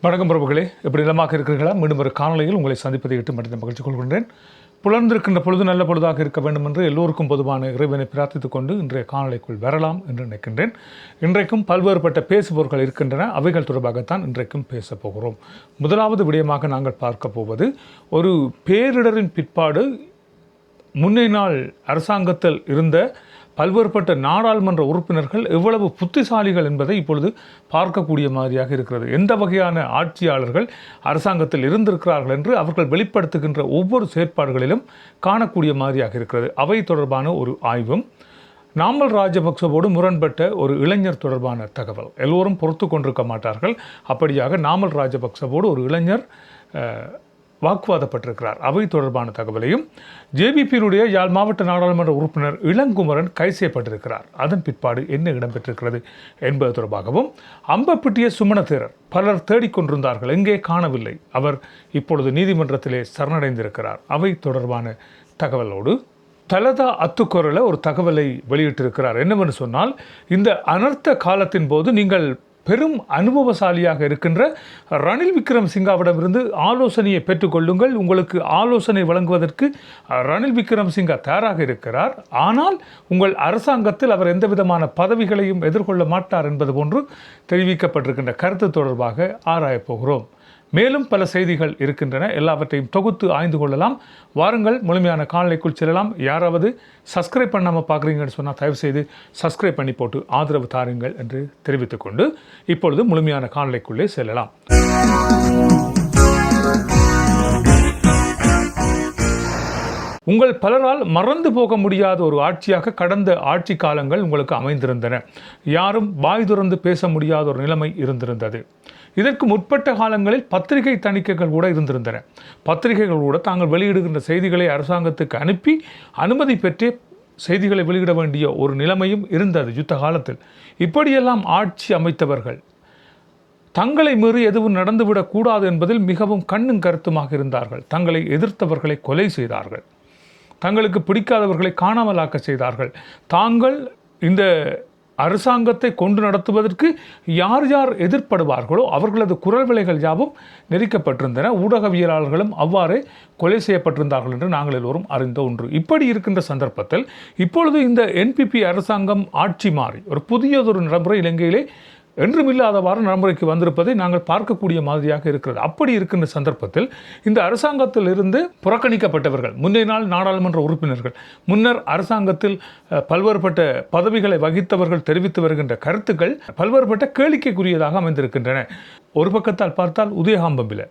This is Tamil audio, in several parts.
வணக்கம் பிரபுகளே. எப்படி நிலமாக இருக்கிறீர்களா? மீண்டும் ஒரு காணொலியில் உங்களை சந்திப்பதை எட்டு மட்டும் மகிழ்ச்சி கொள்கின்றேன். புலர்ந்திருக்கின்ற பொழுது நல்ல பொழுதாக இருக்க வேண்டும் என்று எல்லோருக்கும் பொதுவான இறைவனை பிரார்த்தித்துக் கொண்டு இன்றைய காணொலிக்குள் வரலாம் என்று நினைக்கின்றேன். இன்றைக்கும் பல்வேறுபட்ட பேசுபவர்கள் இருக்கின்றன. அவைகள் தொடர்பாகத்தான் இன்றைக்கும் பேசப் போகிறோம். முதலாவது விடயமாக நாங்கள் பார்க்க போவது ஒரு பேரிடரின் பிற்பாடு முன்னே நாள் அரசாங்கத்தில் இருந்த பல்வேறுபட்ட நாடாளுமன்ற உறுப்பினர்கள் எவ்வளவு புத்திசாலிகள் என்பதை இப்பொழுது பார்க்கக்கூடிய மாதிரியாக இருக்கிறது. எந்த வகையான ஆட்சியாளர்கள் அரசாங்கத்தில் இருந்திருக்கிறார்கள் என்று அவர்கள் வெளிப்படுத்துகின்ற ஒவ்வொரு செயற்பாடுகளிலும் காணக்கூடிய மாதிரியாக இருக்கிறது. அவை தொடர்பான ஒரு ஆய்வும் நாமல் ராஜபக்சவோடு முரண்பட்ட ஒரு இளைஞர் தொடர்பான தகவல். எல்லோரும் பொறுத்து கொண்டிருக்க மாட்டார்கள். அப்படியாக நாமல் ராஜபக்சவோடு ஒரு இளைஞர் வாக்குவாதப்பட்டிருக்கிறார். அவை தொடர்பான தகவலையும் ஜேபிபியினுடைய யாழ் மாவட்ட நாடாளுமன்ற உறுப்பினர் இளங்குமரன் கைது செய்யப்பட்டிருக்கிறார் அதன் பிற்பாடு என்ன இடம்பெற்றிருக்கிறது என்பது தொடர்பாகவும் அம்பப்பட்டிய சுமணதேரர் பலர் தேடிக்கொண்டிருந்தார்கள் எங்கே காணவில்லை. அவர் இப்பொழுது நீதிமன்றத்திலே சரணடைந்திருக்கிறார். அவை தொடர்பான தகவலோடு தலதா அத்துக்குரல ஒரு தகவலை வெளியிட்டிருக்கிறார். என்னவென்று சொன்னால் இந்த அனர்த்த காலத்தின் போது நீங்கள் பெரும் அனுபவசாலியாக இருக்கின்ற ரணில் விக்ரம் சிங்காவிடமிருந்து ஆலோசனையை பெற்றுக்கொள்ளுங்கள். உங்களுக்கு ஆலோசனை வழங்குவதற்கு ரணில் விக்ரம் சிங்கா தயாராக இருக்கிறார். ஆனால் உங்கள் அரசாங்கத்தில் அவர் எந்த விதமான பதவிகளையும் எதிர்கொள்ள மாட்டார் என்பது போன்று தெரிவிக்கப்பட்டிருக்கின்ற கருத்து தொடர்பாக ஆராயப்போகிறோம் மேலும் பல செய்திகள் இருக்கின்றன. எல்லாவற்றையும் தொகுத்து ஆய்ந்து கொள்ளலாம். வாருங்கள் முழுமையான காணொலிக்குள் செல்லலாம். யாராவது சப்ஸ்கிரைப் பண்ணாமல் பார்க்குறீங்கன்னு சொன்னால் தயவு செய்து சப்ஸ்கிரைப் பண்ணி போட்டு ஆதரவு தாருங்கள் என்று தெரிவித்துக்கொண்டு இப்பொழுது முழுமையான காணொலிக்குள்ளே செல்லலாம். உங்கள் பலரால் மறந்து போக முடியாத ஒரு ஆட்சியாக கடந்த ஆட்சி காலங்கள் உங்களுக்கு அமைந்திருந்தன. யாரும் வாய் துறந்து பேச முடியாத ஒரு நிலைமை இருந்திருந்தது. இதற்கு முற்பட்ட காலங்களில் பத்திரிகை தணிக்கைகள் கூட இருந்திருந்தன. பத்திரிகைகள் கூட தாங்கள் வெளியிடுகின்ற செய்திகளை அரசாங்கத்துக்கு அனுப்பி அனுமதி பெற்றே செய்திகளை வெளியிட வேண்டிய ஒரு நிலைமையும் இருந்தது யுத்த காலத்தில். இப்படியெல்லாம் ஆட்சி அமைத்தவர்கள் தங்களை மீறி எதுவும் நடந்துவிடக்கூடாது என்பதில் மிகவும் கண்ணும் கருத்துமாக இருந்தார்கள். தங்களை எதிர்த்தவர்களை கொலை செய்தார்கள். தங்களுக்கு பிடிக்காதவர்களை காணாமலாக்க செய்தார்கள். தாங்கள் இந்த அரசாங்கத்தை கொண்டு நடத்துவதற்கு யார் யார் எதிர்ப்படுவார்களோ அவர்களது குரல் விலைகள் யாவும் நெரிக்கப்பட்டிருந்தன. ஊடகவியலாளர்களும் அவ்வாறே கொலை செய்யப்பட்டிருந்தார்கள் என்று நாங்கள் எல்லோரும் அறிந்த ஒன்று. இப்படி இருக்கின்ற சந்தர்ப்பத்தில் இப்பொழுது இந்த என்பிபி அரசாங்கம் ஆட்சி மாறி ஒரு புதியதொரு நடைமுறை இலங்கையிலே என்றுமில்லாதவாறு நடைமுறைக்கு வந்திருப்பதை நாங்கள் பார்க்கக்கூடிய மாதிரியாக இருக்கிறது. அப்படி இருக்கின்ற சந்தர்ப்பத்தில் இந்த அரசாங்கத்தில் இருந்து புறக்கணிக்கப்பட்டவர்கள் முந்தைய நாள் நாடாளுமன்ற உறுப்பினர்கள் முன்னர் அரசாங்கத்தில் பல்வேறுபட்ட பதவிகளை வகித்தவர்கள் தெரிவித்து வருகின்ற கருத்துக்கள் பல்வேறுபட்ட கேளிக்கைக்குரியதாக அமைந்திருக்கின்றன. ஒரு பக்கத்தால் பார்த்தால் உதயகாம்பம்பில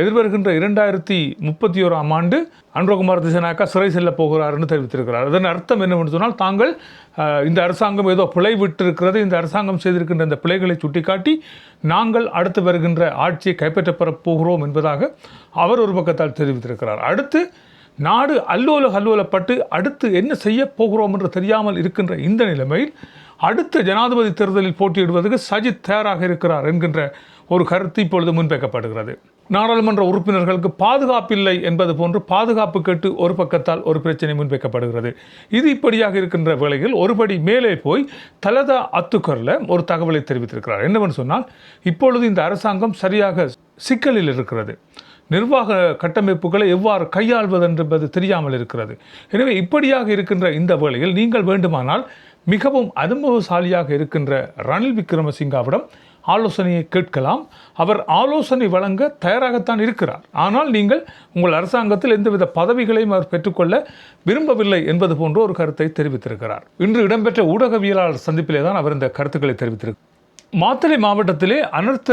எதிர்வருகின்ற இரண்டாயிரத்தி முப்பத்தி ஓராம் ஆண்டு அன்ரோகுமார் திசநாயக்கா சிறை செல்ல போகிறார் என்று தெரிவித்திருக்கிறார். அதன் அர்த்தம் என்னவென்று சொன்னால் தாங்கள் இந்த அரசாங்கம் ஏதோ பிழை விட்டிருக்கிறது இந்த அரசாங்கம் செய்திருக்கின்ற இந்த பிழைகளை சுட்டிக்காட்டி நாங்கள் அடுத்து வருகின்ற ஆட்சியை கைப்பற்றப்பெறப் போகிறோம் என்பதாக அவர் ஒரு பக்கத்தால் தெரிவித்திருக்கிறார். அடுத்து நாடு அல்லோல அல்லோலப்பட்டு அடுத்து என்ன செய்ய போகிறோம் என்று தெரியாமல் இருக்கின்ற இந்த நிலைமையில் அடுத்த ஜனாதிபதி தேர்தலில் போட்டியிடுவதற்கு சஜித் தயாராக இருக்கிறார் என்கின்ற ஒரு கருத்து இப்பொழுது முன்வைக்கப்படுகிறது. நாடாளுமன்ற உறுப்பினர்களுக்கு பாதுகாப்பில்லை என்பது போன்று பாதுகாப்பு கேட்டு ஒரு பக்கத்தால் ஒரு பிரச்சனை முன்வைக்கப்படுகிறது. இது இப்படியாக இருக்கின்ற வேளையில் ஒருபடி மேலே போய் தலதா அத்துக்கரில் ஒரு தகவலை தெரிவித்திருக்கிறார். என்னவென்று சொன்னால் இப்பொழுது இந்த அரசாங்கம் சரியாக சிக்கலில் இருக்கிறது. நிர்வாக கட்டமைப்புகளை எவ்வாறு கையாள்வது என்பது தெரியாமல் இருக்கிறது. எனவே இப்படியாக இருக்கின்ற இந்த வேளையில் நீங்கள் வேண்டுமானால் மிகவும் அனுபவசாலியாக இருக்கின்ற ரணில் விக்ரமசிங்காவிடம் ஆலோசனையை கேட்கலாம். அவர் ஆலோசனை வழங்க தயாராகத்தான் இருக்கிறார். ஆனால் நீங்கள் உங்கள் அரசாங்கத்தில் எந்தவித பதவிகளையும் அவர் பெற்றுக்கொள்ள விரும்பவில்லை என்பது போன்ற ஒரு கருத்தை தெரிவித்திருக்கிறார். இன்று இடம்பெற்ற ஊடகவியலாளர் சந்திப்பிலே தான் அவர் இந்த கருத்துக்களை தெரிவித்திருக்கிறார். மாத்தளை மாவட்டத்திலே அனர்த்த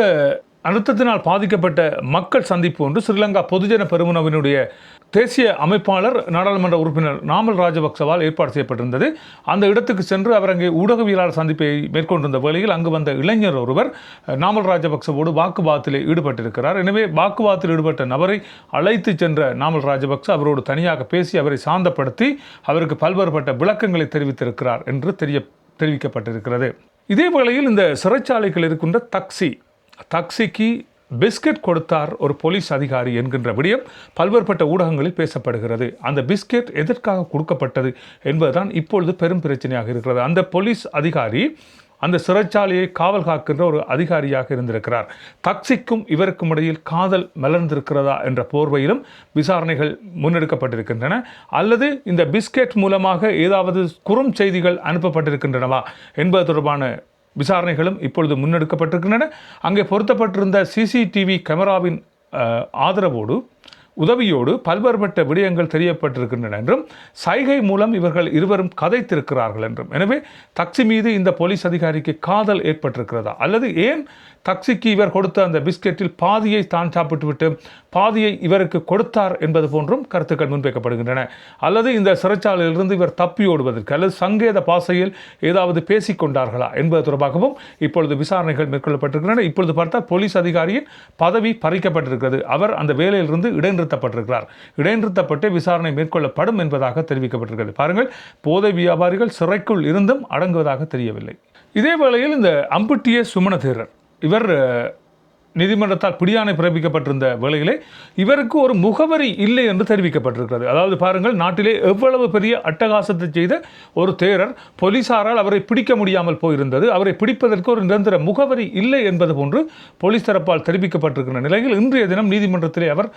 அழுத்தத்தினால் பாதிக்கப்பட்ட மக்கள் சந்திப்பு ஒன்று. ஸ்ரீலங்கா பொதுஜன பெருமுனவினுடைய தேசிய அமைப்பாளர் நாடாளுமன்ற உறுப்பினர் நாமல் ராஜபக்சவால் ஏற்பாடு செய்யப்பட்டிருந்தது. அந்த இடத்துக்கு சென்று அவர் அங்கே ஊடகவியலாளர் சந்திப்பை மேற்கொண்டிருந்த வேளையில் அங்கு வந்த இளைஞர் ஒருவர் நாமல் ராஜபக்சவோடு வாக்குவாதத்தில் ஈடுபட்டிருக்கிறார். எனவே வாக்குவாதத்தில் ஈடுபட்ட நபரை அழைத்து சென்ற நாமல் ராஜபக்ச அவரோடு தனியாக பேசி அவரை சாந்தப்படுத்தி அவருக்கு பல்வேறுபட்ட விளக்கங்களை தெரிவித்திருக்கிறார் என்று தெரிய தெரிவிக்கப்பட்டிருக்கிறது. இதே வேளையில் இந்த சிறைச்சாலைகள் இருக்கின்ற தக்சி தக்சிக்கு பிஸ்கட் கொடுத்தார் ஒரு போலீஸ் அதிகாரி என்கின்ற விடயம் பல்வேறுபட்ட ஊடகங்களில் பேசப்படுகிறது. அந்த பிஸ்கெட் எதற்காக கொடுக்கப்பட்டது என்பதுதான் இப்பொழுது பெரும் பிரச்சனையாக இருக்கிறது. அந்த போலீஸ் அதிகாரி அந்த சிறைச்சாலையை காவல் காக்கின்ற ஒரு அதிகாரியாக இருந்திருக்கிறார். தக்சிக்கும் இவருக்கும் இடையில் காதல் மலர்ந்திருக்கிறதா என்ற போர்வையிலும் விசாரணைகள் முன்னெடுக்கப்பட்டிருக்கின்றன. அல்லது இந்த பிஸ்கெட் மூலமாக ஏதாவது குறும் செய்திகள் அனுப்பப்பட்டிருக்கின்றனவா என்பது தொடர்பான விசாரணைகளும் இப்பொழுது முன்னெடுக்கப்பட்டிருக்கின்றன. அங்கே பொருத்தப்பட்டிருந்த சிசிடிவி கேமராவின் ஆதரவோடு உதவியோடு பல்வேறுபட்ட விடயங்கள் தெரியப்பட்டிருக்கின்றன என்றும் சைகை மூலம் இவர்கள் இருவரும் கதைத்திருக்கிறார்கள் என்றும். எனவே தக்சி மீது இந்த போலீஸ் அதிகாரிக்கு காதல் ஏற்பட்டிருக்கிறதா? அல்லது ஏன் தக்சிக்கு இவர் கொடுத்த அந்த பிஸ்கெட்டில் பாதியை தான் சாப்பிட்டுவிட்டு பாதியை இவருக்கு கொடுத்தார் என்பது போன்றும் கருத்துக்கள் முன்வைக்கப்படுகின்றன? அல்லது இந்த சிறைச்சாலையிலிருந்து இவர் தப்பி ஓடுவதற்கு அல்லது சங்கேத பாசையில் ஏதாவது பேசிக் கொண்டார்களா என்பது தொடர்பாகவும் இப்பொழுது விசாரணைகள் மேற்கொள்ளப்பட்டிருக்கின்றன. இப்பொழுது பார்த்தால் போலீஸ் அதிகாரியின் பதவி பறிக்கப்பட்டிருக்கிறது. அவர் அந்த வேலையிலிருந்து இடைநிறுத்தப்பட்டிருக்கிறார் இடைநிறுத்தப்பட்டு விசாரணை மேற்கொள்ளப்படும் என்பதாக தெரிவிக்கப்பட்டிருக்கிறது. பாருங்கள் போதை வியாபாரிகள் சிறைக்குள் இருந்தும் அடங்குவதாக தெரியவில்லை. இதே வேளையில் இந்த அம்புட்டிய சுமணதேரர் இவர் நீதிமன்றத்தால் பிடியாணை பிறப்பிக்கப்பட்டிருந்த வேளையிலே இவருக்கு ஒரு முகவரி இல்லை என்று தெரிவிக்கப்பட்டிருக்கிறது. அதாவது பாருங்கள் நாட்டிலே எவ்வளவு பெரிய அட்டகாசத்தை செய்த ஒரு தேரர் போலீசாரால் அவரை பிடிக்க முடியாமல் போயிருந்தது. அவரை பிடிப்பதற்கு ஒரு நிரந்தர முகவரி இல்லை என்பது போன்று போலீஸ் தரப்பால் தெரிவிக்கப்பட்டிருக்கிற நிலையில் இன்றைய தினம் நீதிமன்றத்திலே அவர்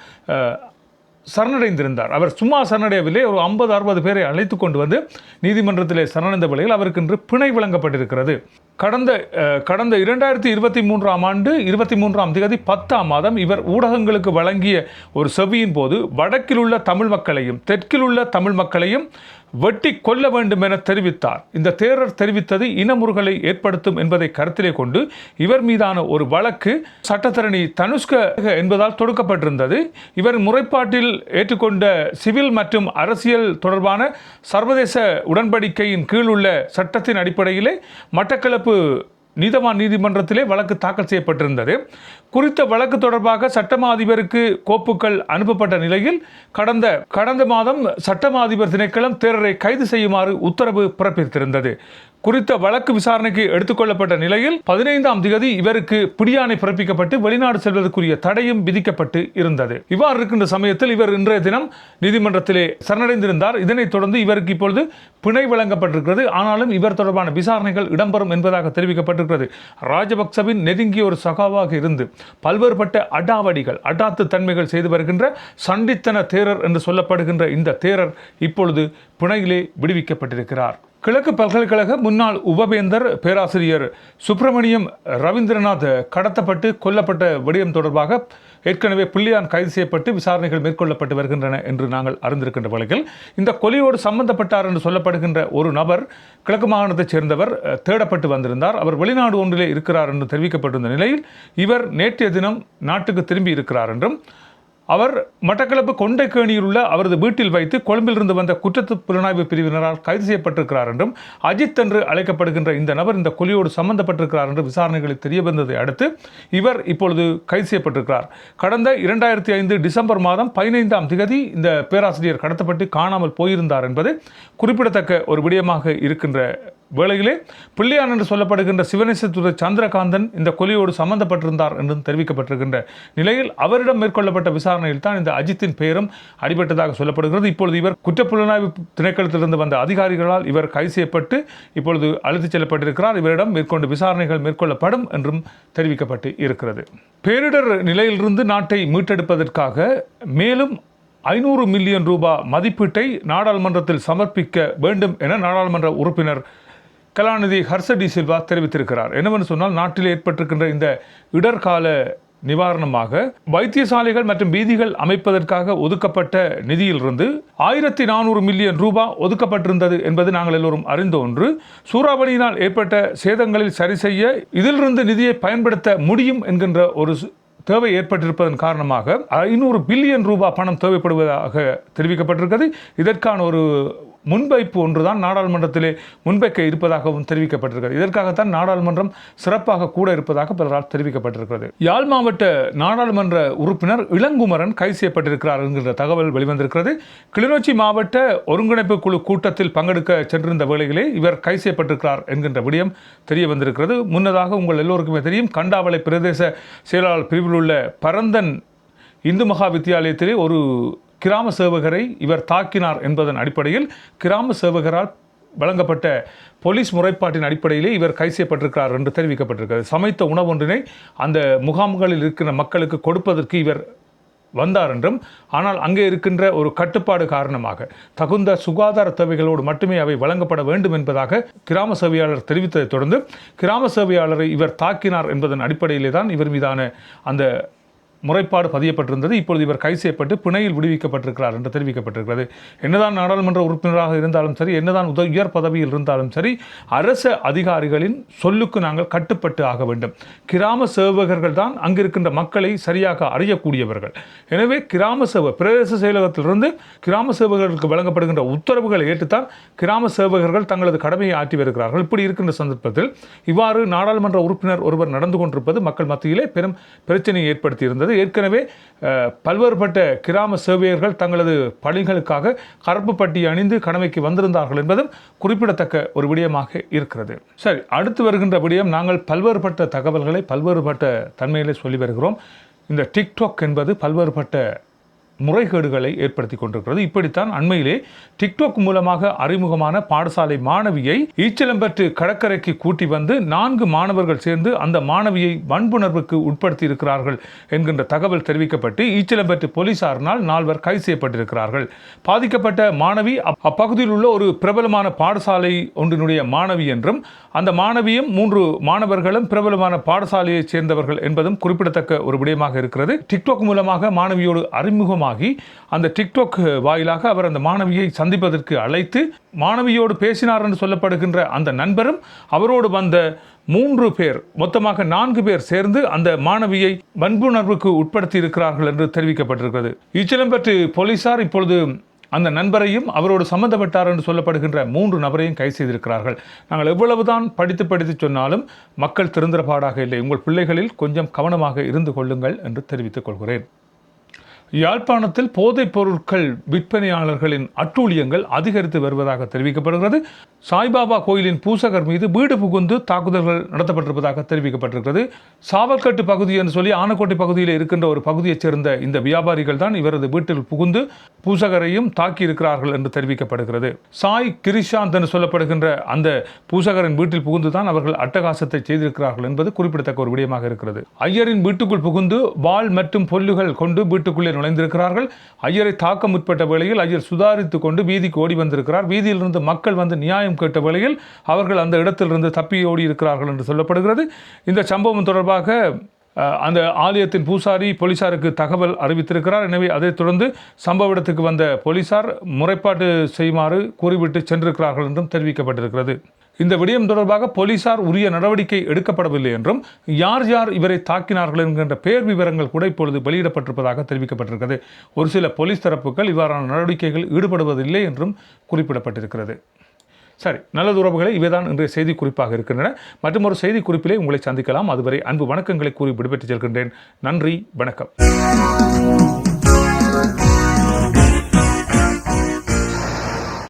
சரணடைந்திருந்தார். அவர் சும்மா சரணடையவில்லை. ஒரு ஐம்பது அறுபது பேரை அழைத்து கொண்டு வந்து நீதிமன்றத்திலே சரணடைந்த வேளையில் அவருக்கு இன்று பிணை வழங்கப்பட்டிருக்கிறது. கடந்த கடந்த இரண்டாயிரத்தி இருபத்தி மூன்றாம் ஆண்டு இருபத்தி மூன்றாம் தேதி பத்தாம் மாதம் இவர் ஊடகங்களுக்கு வழங்கிய ஒரு செவியின் போது வடக்கில் உள்ள தமிழ் மக்களையும் தெற்கில் உள்ள தமிழ் மக்களையும் வெட்டி கொல்ல வேண்டும் என தெரிவித்தார். இந்த தேரர் தெரிவித்தது இனமுறுகலை ஏற்படுத்தும் என்பதை கருத்திலே கொண்டு இவர் மீதான ஒரு வழக்கு சட்டத்தரணி தனுஷ்க என்பதால் தொடுக்கப்பட்டிருந்தது. இவர் முறைப்பாட்டில் ஏற்றுக்கொண்ட சிவில் மற்றும் அரசியல் தொடர்பான சர்வதேச உடன்படிக்கையின் கீழ் உள்ள சட்டத்தின் அடிப்படையிலே மட்டக்களப்பு நீதவான் நீதிமன்றத்திலே வழக்கு தாக்கல் செய்யப்பட்டிருந்தது. குறித்த வழக்கு தொடர்பாக சட்டமா அதிபருக்கு கோப்புகள் அனுப்பப்பட்ட நிலையில் கடந்த கடந்த மாதம் சட்டமா அதிபர் திணைக்களம் தேரரை கைது செய்யுமாறு உத்தரவு பிறப்பித்திருந்தது. குறித்த வழக்கு விசாரணைக்கு எடுத்துக்கொள்ளப்பட்ட நிலையில் பதினைந்தாம் தேதி இவருக்கு பிடியாணை பிறப்பிக்கப்பட்டு வெளிநாடு செல்வதற்குரிய தடையும் விதிக்கப்பட்டு இருந்தது. இவ்வாறு இருக்கின்ற சமயத்தில் இவர் இன்றைய தினம் நீதிமன்றத்திலே சரணடைந்திருந்தார். இதனைத் தொடர்ந்து இவருக்கு இப்பொழுது பிணை வழங்கப்பட்டிருக்கிறது. ஆனாலும் இவர் தொடர்பான விசாரணைகள் இடம்பெறும் என்பதாக தெரிவிக்கப்பட்டிருக்கிறது. ராஜபக்சவின் நெருங்கிய ஒரு சகாவாக இருந்து பல்வேறுபட்ட அடாவடிகள் அடாத்து தன்மைகள் செய்து வருகின்ற சண்டித்தன தேரர் என்று சொல்லப்படுகின்ற இந்த தேரர் இப்பொழுது பிணையிலே விடுவிக்கப்பட்டிருக்கிறார். கிழக்கு பல்கலைக்கழக முன்னாள் உபவேந்தர் பேராசிரியர் சுப்பிரமணியம் ரவீந்திரநாத் கடத்தப்பட்டு கொல்லப்பட்ட விடயம் தொடர்பாக ஏற்கனவே பிள்ளையான் கைது செய்யப்பட்டு விசாரணைகள் மேற்கொள்ளப்பட்டு வருகின்றன என்று நாங்கள் அறிந்திருக்கின்ற வழக்கில். இந்த கொலையோடு சம்பந்தப்பட்டார் என்று சொல்லப்படுகின்ற ஒரு நபர் கிழக்கு மாகாணத்தைச் சேர்ந்தவர் தேடப்பட்டு வந்திருந்தார். அவர் வெளிநாடு ஒன்றிலே இருக்கிறார் என்று தெரிவிக்கப்பட்டிருந்த நிலையில் இவர் நேற்றைய தினம் நாட்டுக்கு திரும்பி இருக்கிறார் என்றும் அவர் மட்டக்களப்பு கொண்டைக்கேணியில் உள்ள அவரது வீட்டில் வைத்து கொழும்பிலிருந்து வந்த குற்றத்து புலனாய்வு பிரிவினரால் கைது செய்யப்பட்டிருக்கிறார் என்றும் அஜித் என்று அழைக்கப்படுகின்ற இந்த நபர் இந்த கொலையோடு சம்பந்தப்பட்டிருக்கிறார் என்று விசாரணைகளில் தெரிய வந்ததை அடுத்து இவர் இப்பொழுது கைது செய்யப்பட்டிருக்கிறார். கடந்த இரண்டாயிரத்தி ஐந்து டிசம்பர் மாதம் பதினைந்தாம் திகதி இந்த பேராசிரியர் கடத்தப்பட்டு காணாமல் போயிருந்தார் என்பது குறிப்பிடத்தக்க ஒரு விடயமாக இருக்கின்ற வேளையிலே பிள்ளையான் என்று சொல்லப்படுகின்ற சிவனேசத்துறை சந்திரகாந்தன் இந்த கொலையோடு சம்பந்தப்பட்டிருந்தார் என்றும் தெரிவிக்கப்பட்டிருக்கின்ற நிலையில் அவரிடம் மேற்கொள்ளப்பட்ட விசாரணையில் தான் இந்த அஜித்தின் பெயரும் அடிபட்டதாக சொல்லப்படுகிறது. இப்பொழுது இவர் குற்றப்புலனாய்வு திணைக்களத்திலிருந்து வந்த அதிகாரிகளால் இவர் கைது செய்யப்பட்டு இப்பொழுது அழைத்துச் செல்லப்பட்டிருக்கிறார். இவரிடம் மேற்கொண்டு விசாரணைகள் மேற்கொள்ளப்படும் என்றும் தெரிவிக்கப்பட்டு இருக்கிறது. பேரிடர் நிலையிலிருந்து நாட்டை மீட்டெடுப்பதற்காக மேலும் ஐநூறு மில்லியன் ரூபாய் மதிப்பீட்டை நாடாளுமன்றத்தில் சமர்ப்பிக்க வேண்டும் என நாடாளுமன்ற உறுப்பினர் கலாநிதி ஹர்ஷ டி சில்வா தெரிவித்திருக்கிறார். என்னவென்று சொன்னால் நாட்டில் ஏற்பட்டிருக்கின்ற இந்த இடர்கால நிவாரணமாக வைத்தியசாலைகள் மற்றும் வீதிகள் அமைப்பதற்காக ஒதுக்கப்பட்ட நிதியிலிருந்து ஆயிரத்தி நானூறு மில்லியன் ரூபாய் ஒதுக்கப்பட்டிருந்தது என்பது நாங்கள் எல்லோரும் அறிந்த ஒன்று. சூறாவளியினால் ஏற்பட்ட சேதங்களில் சரி செய்ய இதிலிருந்து நிதியை பயன்படுத்த முடியும் என்கின்ற ஒரு தேவை ஏற்பட்டிருப்பதன் காரணமாக ஐநூறு பில்லியன் ரூபாய் பணம் தேவைப்படுவதாக தெரிவிக்கப்பட்டிருக்கிறது. இதற்கான ஒரு முன்வைப்பு ஒன்றுதான் நாடாளுமன்றத்திலே முன்வைக்க இருப்பதாகவும் தெரிவிக்கப்பட்டிருக்கிறது. இதற்காகத்தான் நாடாளுமன்றம் சிறப்பாக கூட இருப்பதாக பலரால் தெரிவிக்கப்பட்டிருக்கிறது. யாழ் மாவட்ட நாடாளுமன்ற உறுப்பினர் இளங்குமரன் கைது செய்யப்பட்டிருக்கிறார் என்கின்ற தகவல் வெளிவந்திருக்கிறது. கிளிநொச்சி மாவட்ட ஒருங்கிணைப்பு குழு கூட்டத்தில் பங்கெடுக்க சென்றிருந்த வேளையிலே இவர் கைது செய்யப்பட்டிருக்கிறார் என்கின்ற விடயம் தெரிய வந்திருக்கிறது முன்னதாக உங்கள் எல்லோருக்குமே தெரியும் கண்டாவளை பிரதேச செயலாளர் பிரிவில் உள்ள பரந்தன் இந்து மகா வித்தியாலயத்திலே ஒரு கிராம சேவகரை இவர் தாக்கினார் என்பதன் அடிப்படையில் கிராம சேவகரால் வழங்கப்பட்ட போலீஸ் முறைப்பாட்டின் அடிப்படையிலே இவர் கைது செய்யப்பட்டிருக்கிறார் என்று தெரிவிக்கப்பட்டிருக்கிறது. சமைத்த உணவொன்றினை அந்த முகாம்களில் இருக்கிற மக்களுக்கு கொடுப்பதற்கு இவர் வந்தார் என்றும் ஆனால் அங்கே இருக்கின்ற ஒரு கட்டுப்பாடு காரணமாக தகுந்த சுகாதார தேவைகளோடு மட்டுமே அவை வழங்கப்பட வேண்டும் என்பதாக கிராம சேவையாளர் தெரிவித்ததைத் தொடர்ந்து கிராம சேவையாளரை இவர் தாக்கினார் என்பதன் அடிப்படையிலே தான் இவர் மீதான அந்த முறைப்பாடு பதியப்பட்டிருந்தது. இப்பொழுது இவர் கைது செய்யப்பட்டு பிணையில் விடுவிக்கப்பட்டிருக்கிறார் என்று தெரிவிக்கப்பட்டிருக்கிறது. என்னதான் நாடாளுமன்ற உறுப்பினராக இருந்தாலும் சரி என்னதான் உத உயர் பதவியில் இருந்தாலும் சரி அரசு அதிகாரிகளின் சொல்லுக்கு நாங்கள் கட்டுப்பட்டு ஆக வேண்டும். கிராம சேவகர்கள் தான் அங்கிருக்கின்ற மக்களை சரியாக அறியக்கூடியவர்கள். எனவே கிராம சேவை பிரதேச செயலகத்திலிருந்து கிராம சேவகர்களுக்கு வழங்கப்படுகின்ற உத்தரவுகளை ஏற்றுத்தான் கிராம சேவகர்கள் தங்களது கடமையை ஆற்றி வருகிறார்கள். இப்படி இருக்கின்ற சந்தர்ப்பத்தில் இவ்வாறு நாடாளுமன்ற உறுப்பினர் ஒருவர் நடந்து கொண்டிருப்பது மக்கள் மத்தியிலே பெரும் பிரச்சனையை ஏற்படுத்தியிருந்தது. ஏற்கனவே பல்வேறுபட்ட கிராம சேவையர்கள் தங்களது பணிகளுக்காக கருப்பு அணிந்து கடமைக்கு வந்திருந்தார்கள் என்பதும் குறிப்பிடத்தக்க ஒரு விடயமாக இருக்கிறது. சரி அடுத்து வருகின்ற விடயம் நாங்கள் பல்வேறுபட்ட தகவல்களை பல்வேறுபட்ட தன்மையிலே சொல்லி வருகிறோம். இந்த டிக்டாக் என்பது பல்வேறுபட்ட முறைகேடுகளை ஏற்படுத்தி கொண்டிருக்கிறது. இப்படித்தான் அண்மையிலே டிக்டாக் மூலமாக அறிமுகமான பாடசாலை மாணவியை ஈச்சலம்பற்று கடற்கரைக்கு கூட்டி வந்து நான்கு மாணவர்கள் சேர்ந்து அந்த மாணவியை வன்புணர்வுக்கு உட்படுத்தி இருக்கிறார்கள் என்கின்ற தகவல் தெரிவிக்கப்பட்டு ஈச்சலம்பற்று போலீசாரினால் நால்வர் கைது செய்யப்பட்டிருக்கிறார்கள். பாதிக்கப்பட்ட மாணவி அப்பகுதியில் உள்ள ஒரு பிரபலமான பாடசாலை ஒன்றினுடைய மாணவி என்றும் அந்த மாணவியும் மூன்று மாணவர்களும் பிரபலமான பாடசாலையைச் சேர்ந்தவர்கள் என்பதும் குறிப்பிடத்தக்க ஒரு விடயமாக இருக்கிறது. டிக்டாக் மூலமாக மாணவியோடு அறிமுகமாக அந்த டிக்டாக் வாயிலாக அவர் அந்த மாணவியை சந்திப்பதற்கு அழைத்து மாணவியோடு பேசினார் என்று சொல்லப்படுகின்ற அந்த நண்பரும் அவரோடு வந்த மூன்று பேர் மொத்தமாக நான்கு பேர் சேர்ந்து அந்த மாணவியை வன்புணர்வுக்கு உட்படுத்தி இருக்கிறார்கள் என்று தெரிவிக்கப்பட்டிருக்கிறது. இச்சிலம்பற்று போலீசார் இப்பொழுது அந்த நண்பரையும் அவரோடு சம்பந்தப்பட்டார் என்று சொல்லப்படுகின்ற மூன்று நபரையும் கைது செய்திருக்கிறார்கள். நாங்கள் எவ்வளவுதான் படித்து படித்து சொன்னாலும் மக்கள் திருந்தரபாடாக இல்லை. உங்கள் பிள்ளைகளில் கொஞ்சம் கவனமாக இருந்து கொள்ளுங்கள் என்று தெரிவித்துக் கொள்கிறேன். யாழ்ப்பாணத்தில் போதைப் பொருட்கள் விற்பனையாளர்களின் அட்டூழியங்கள் அதிகரித்து வருவதாக தெரிவிக்கப்படுகிறது. சாய்பாபா கோயிலின் பூசகர் மீது வீடு புகுந்து தாக்குதல்கள் நடத்தப்பட்டிருப்பதாக தெரிவிக்கப்பட்டிருக்கிறது. சாவல்கட்டு பகுதி என்று சொல்லி ஆனக்கோட்டை பகுதியில் இருக்கின்ற ஒரு பகுதியைச் சேர்ந்த இந்த வியாபாரிகள் தான் இவரது வீட்டில் புகுந்து பூசகரையும் தாக்கியிருக்கிறார்கள் என்று தெரிவிக்கப்படுகிறது. சாய் கிரிஷாந்த் என்று சொல்லப்படுகின்ற அந்த பூசகரின் வீட்டில் புகுந்து தான் அவர்கள் அட்டகாசத்தை செய்திருக்கிறார்கள் என்பது குறிப்பிடத்தக்க ஒரு விடயமாக இருக்கிறது. ஐயரின் வீட்டுக்குள் புகுந்து வாள் மற்றும் பொல்லுகள் கொண்டு வீட்டுக்குள்ளே நுழைந்திருக்கிறார்கள். ஐயரை தாக்க முற்பட்ட வேளையில் ஐயர் சுதாரித்து கொண்டு வீதிக்கு ஓடி வந்திருக்கிறார். வீதியிலிருந்து மக்கள் வந்து நியாயம் கேட்ட வேளையில் அவர்கள் அந்த இடத்திலிருந்து தப்பி ஓடி இருக்கிறார்கள் என்று சொல்லப்படுகிறது. இந்த சம்பவம் தொடர்பாக அந்த ஆலயத்தின் பூசாரி போலீசாருக்கு தகவல் அறிவித்திருக்கிறார். எனவே அதைத் தொடர்ந்து சம்பவ இடத்துக்கு வந்த போலீசார் முறைப்பாடு செய்யுமாறு கூறிவிட்டு சென்றிருக்கிறார்கள் என்றும் தெரிவிக்கப்பட்டிருக்கிறது. இந்த விடயம் தொடர்பாக போலீசார் உரிய நடவடிக்கை எடுக்கப்படவில்லை என்றும் யார் யார் இவரை தாக்கினார்கள் என்கின்ற பெயர் விவரங்கள் கூட இப்பொழுது வெளியிடப்பட்டிருப்பதாக தெரிவிக்கப்பட்டிருக்கிறது. ஒரு சில போலீஸ் தரப்புகள் இவ்வாறான நடவடிக்கைகள் ஈடுபடுவதில்லை என்றும் குறிப்பிடப்பட்டிருக்கிறது. சரி நல்லது உறவுகளை இவைதான் இன்றைய செய்தி குறிப்பாக இருக்கின்றன. மற்றும் ஒரு செய்தி குறிப்பிலே உங்களை சந்திக்கலாம். அதுவரை அன்பு வணக்கங்களை கூறி விடுபட்டு செல்கின்றேன். நன்றி வணக்கம்.